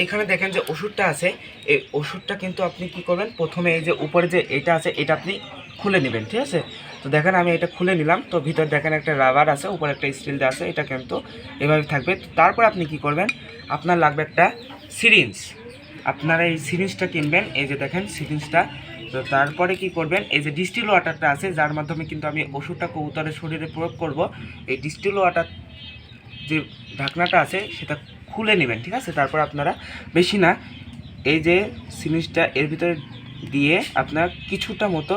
এইখানে দেখেন যে ওষুধটা আছে, এই ওষুধটা কিন্তু আপনি কি করবেন? প্রথমে এই যে উপরে যে এটা আছে, এটা আপনি খুলে নেবেন, ঠিক আছে? তো দেখেন আমি এটা খুলে নিলাম, তো ভিতর দেখেন একটা রাবার আছে, উপরে একটা স্টিল আছে, এটা কিন্তু এভাবে থাকবে। তারপর আপনি কি করবেন? আপনার লাগবে একটা সিরিঞ্জ। আপনারা এই সিরিঞ্জটা কিনবেন, এই যে দেখেন সিরিঞ্জটা। তো তারপরে কি করবেন? এই যে ডিস্টিল ওয়াটারটা আছে, যার মাধ্যমে কিন্তু আমি ওষুধটা কবুতরের শরীরে প্রয়োগ করব। এই ডিস্টিল ওয়াটার যে ঢাকনাটা আছে, সেটা খুলে নেবেন, ঠিক আছে? তারপর আপনারা বেশি না, এই যে সিরিঞ্জটা এর ভিতরে দিয়ে আপনার কিছুটা মতো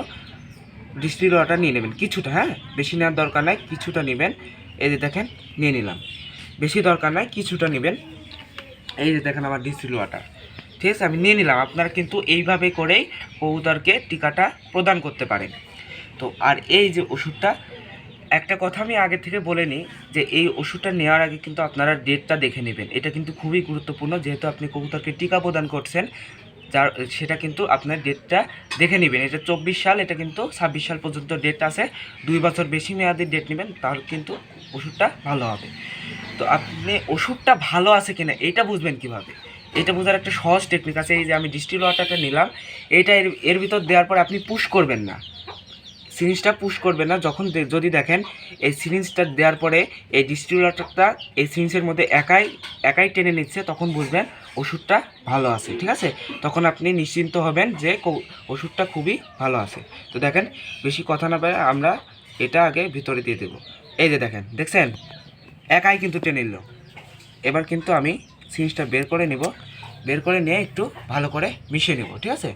ডিস্টিল ওয়াটার নিয়ে নেবেন, কিছুটা হ্যাঁ? বেশি নেওয়ার দরকার নাই, কিছুটা নেবেন। এই যে দেখেন, নিয়ে নিলাম। বেশি দরকার নাই, কিছুটা নেবেন। এই যে দেখেন আমার ডিস্টিল ওয়াটার ঠিক আছে, আমি নিয়ে নিলাম। আপনারা কিন্তু এইভাবে করেই কবুতরকে টিকাটা প্রদান করতে পারেন। তো, আর এই যে ওষুধটা একটা কথা আমি আগে থেকে বলে নিই যে এই ওষুধটা নেওয়ার আগে কিন্তু আপনারা ডেটটা দেখে নেবেন। এটা কিন্তু খুবই গুরুত্বপূর্ণ, যেহেতু আপনি কবুতরকে টিকা প্রদান করছেন, যার, সেটা কিন্তু আপনার ডেটটা দেখে নেবেন। এটা চব্বিশ সাল, এটা কিন্তু ছাব্বিশ সাল পর্যন্ত ডেট আছে। দুই বছর বেশি মেয়াদি ডেট নেবেন, তাহলে কিন্তু ওষুধটা ভালো হবে। তো আপনি ওষুধটা ভালো আছে কিনা, এটা বুঝবেন কীভাবে? এটা বোঝার একটা সহজ টেকনিক আছে, এই যে আমি ডিস্টিল ওয়াটারটা নিলাম এইটা এর এর ভিতর দেওয়ার পর আপনি পুশ করবেন না। সিরিঞ্জটা পুশ করবে না, যখন যদি দেখেন এই সিরিঞ্জটা দেওয়ার পরে এই ডিস্টিল ওয়াটারটা এই সিরিঞ্জের মধ্যে একাই একাই টেনে নিচ্ছে, তখন বুঝবেন ওষুধটা ভালো আছে, ঠিক আছে? তখন আপনি নিশ্চিন্ত হবেন যে ওষুধটা খুবই ভালো আছে। তো দেখেন, বেশি কথা না পারে আমরা এটা আগে ভিতরে দিয়ে দেবো। এই যে দেখেন, দেখছেন? একাই কিন্তু টেনে নিল। এবার কিন্তু আমি সিরিঞ্জটা বের করে নিব, বের করে নিয়ে একটু ভালো করে মিশিয়ে নিব, ঠিক আছে?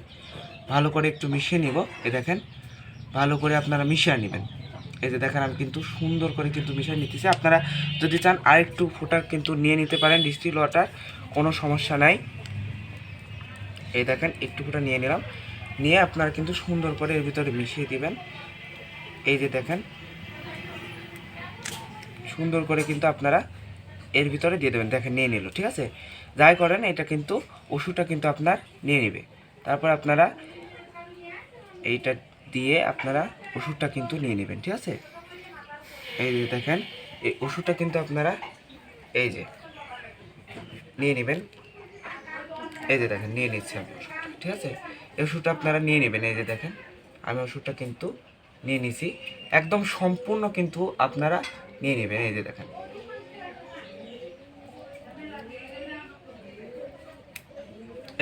ভালো করে একটু মিশিয়ে নিব এ দেখেন ভালো করে আপনারা মিশিয়ে নেবেন। এই যে দেখেন, আমি কিন্তু সুন্দর করে কিন্তু মিশিয়ে নিতেছি। আপনারা যদি চান আরেকটু ফোটা কিন্তু নিয়ে নিতে পারেন, ডিস্টিল ওয়াটার, কোনো সমস্যা নাই। এই দেখেন, একটু ফোটা নিয়ে নিলাম। নিয়ে আপনারা কিন্তু সুন্দর করে এর ভিতরে মিশিয়ে দিবেন। এই যে দেখেন, সুন্দর করে কিন্তু আপনারা এর ভিতরে দিয়ে দেবেন। দেখেন, নিয়ে নিল, ঠিক আছে? যাই করেন, এটা কিন্তু ওষুধটা কিন্তু আপনার নিয়ে নেবে। তারপর আপনারা এইটা দিয়ে আপনারা ওষুধটা কিন্তু নিয়ে নেবেন, ঠিক আছে? এই যে দেখেন, এই ওষুধটা কিন্তু আপনারা এই যে নিয়ে নেবেন। এই যে দেখেন, নিয়ে নিচ্ছি আমি ওষুধটা, ঠিক আছে? এই ওষুধটা আপনারা নিয়ে নেবেন, এই যে দেখেন, আমি ওষুধটা কিন্তু নিয়ে নিছি। একদম সম্পূর্ণ কিন্তু আপনারা নিয়ে নেবেন, এই যে দেখেন।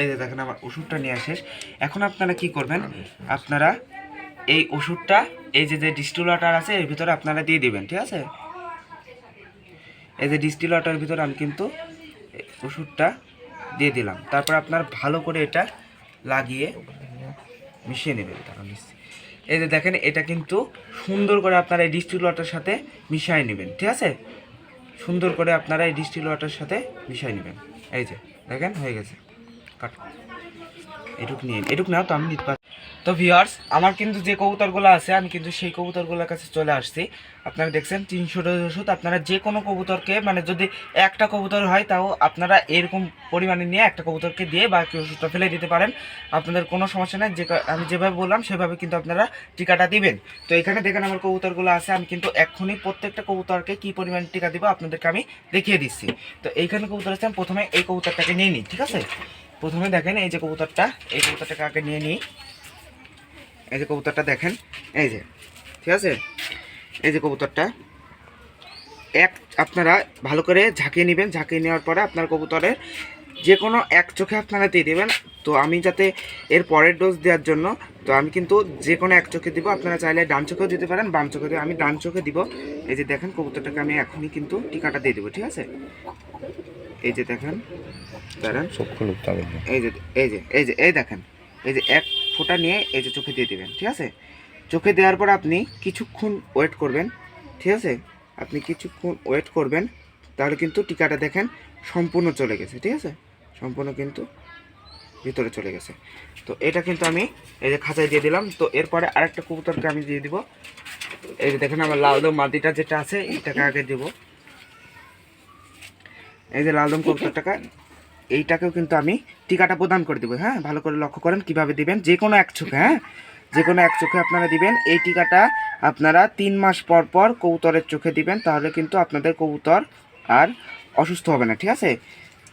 এই যে দেখেন, আমার ওষুধটা নেওয়া শেষ। এখন আপনারা কি করবেন? আপনারা এই ওষুধটা, এই যে যে ডিস্টিল ওয়াটার আছে, এর ভিতরে আপনারা দিয়ে দিবেন, ঠিক আছে? এই যে ডিস্টিল ওয়াটারের ভিতরে আমি কিন্তু ওষুধটা দিয়ে দিলাম। তারপর আপনার ভালো করে এটা লাগিয়ে মিশিয়ে নেবেন তারা এই যে দেখেন, এটা কিন্তু সুন্দর করে আপনারা এই ডিস্টিল ওয়াটার সাথে মিশিয়ে নেবেন, ঠিক আছে? সুন্দর করে আপনারা এই ডিস্টিল ওয়াটার সাথে মিশিয়ে নেবেন। এই যে, দেখেন, হয়ে গেছে। কাট। এটুক নিয়ে এটুক নাও তো আমি নিতে তো ভিউয়ার্স আমার কিন্তু যে কবুতরগুলো আছে, আমি কিন্তু সেই কবুতরগুলোর কাছে চলে আসছি। আপনারা দেখছেন, তিনশো ওষুধ আপনারা যে কোনো কবুতরকে মানে যদি একটা কবুতর হয়, তাও আপনারা এরকম পরিমাণে নিয়ে একটা কবুতরকে দিয়ে বাকি ওষুধটা ফেলে দিতে পারেন। আপনাদের কোনো সমস্যা নেই, যে আমি যেভাবে বললাম, সেভাবে কিন্তু আপনারা টিকাটা দিবেন। তো এখানে দেখেন আমার কবুতরগুলো আছে, আমি কিন্তু এক্ষুনি প্রত্যেকটা কবুতরকে কী পরিমাণ টিকা দিব, আপনাদেরকে আমি দেখিয়ে দিচ্ছি। তো এইখানে কবুতর আছে, আমি প্রথমে এই কবুতরটাকে নিয়ে নিই, ঠিক আছে? প্রথমে দেখেন, এই যে কবুতরটা, এই কবুতরটাকে আগে নিয়ে নিই। এই যে কবুতরটা দেখেন এই যে ঠিক আছে? এই যে কবুতরটা। এক আপনারা ভালো করে ঝাঁকিয়ে নেবেন ঝাঁকিয়ে নেওয়ার পরে আপনার কবুতরের যে কোনো এক চোখে আপনারা দিয়ে দেবেন। তো আমি যাতে এর পরের ডোজ দেওয়ার জন্য তো আমি কিন্তু যে কোনো এক চোখে দিব। আপনারা চাইলে ডান চোখেও দিতে পারেন বাম চোখে দিয়ে আমি ডান চোখে দিব। এই যে দেখেন কবুতরটাকে আমি এখনই কিন্তু টিকাটা দিয়ে দেবো ঠিক আছে? এই যে দেখেন দাঁড়ান। এই যে এই যে এই যে এই দেখেন। এই যে এক ফোঁটা নিয়ে এই যে চোখে দিয়ে দিবেন, ঠিক আছে? চোখে দেওয়ার পর আপনি কিছুক্ষণ ওয়েট করবেন, ঠিক আছে? আপনি কিছুক্ষণ ওয়েট করবেন, তাহলে কিন্তু টিকাটা দেখেন সম্পূর্ণ চলে গেছে, ঠিক আছে? সম্পূর্ণ কিন্তু ভিতরে চলে গেছে। তো এটা কিন্তু আমি এই যে খাঁচায় দিয়ে দিলাম। তো এরপরে আরেকটা কবুতরকে আমি দিয়ে দিব। এই যে দেখেন আমার লালদম মাদিটা যেটা আছে, এটাকে আগে দেব। এই যে লালদম কবুতরটাকে এইটাকেও কিন্তু আমি টিকাটা প্রদান করে দেবো হ্যাঁ? ভালো করে লক্ষ্য করেন কীভাবে দিবেন। যে কোনো এক চোখে হ্যাঁ? যে কোনো এক চোখে আপনারা দিবেন। এই টিকাটা আপনারা তিন মাস পর পর কবুতরের চোখে দিবেন, তাহলে কিন্তু আপনাদের কবুতর আর অসুস্থ হবে না, ঠিক আছে?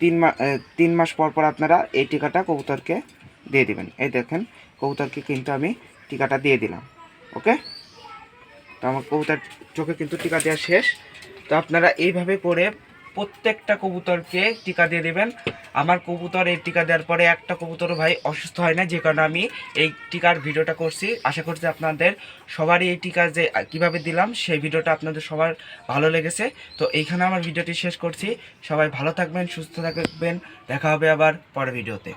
তিন মাস তিন মাস পর পর আপনারা এই টিকাটা কবুতরকে দিয়ে দিবেন। এই দেখেন, কবুতরকে কিন্তু আমি টিকাটা দিয়ে দিলাম, ওকে? তো আমার কবুতর চোখে কিন্তু টিকা দেওয়া শেষ। তো আপনারা এইভাবে করে প্রত্যেকটা কবুতরকে টিকা দিয়ে দেবেন। আমার কবুতর এই টিকা দেওয়ার পরে একটা কবুতরও ভাই অসুস্থ হয় না যে কারণে আমি এই টিকার ভিডিওটা করছি। আশা করছি আপনাদের সবারই এই টিকা যে কীভাবে দিলাম, সেই ভিডিওটা আপনাদের সবার ভালো লেগেছে। তো এইখানে আমার ভিডিওটি শেষ করছি। সবাই ভালো থাকবেন, সুস্থ থাকবেন। দেখা হবে আবার পরের ভিডিওতে।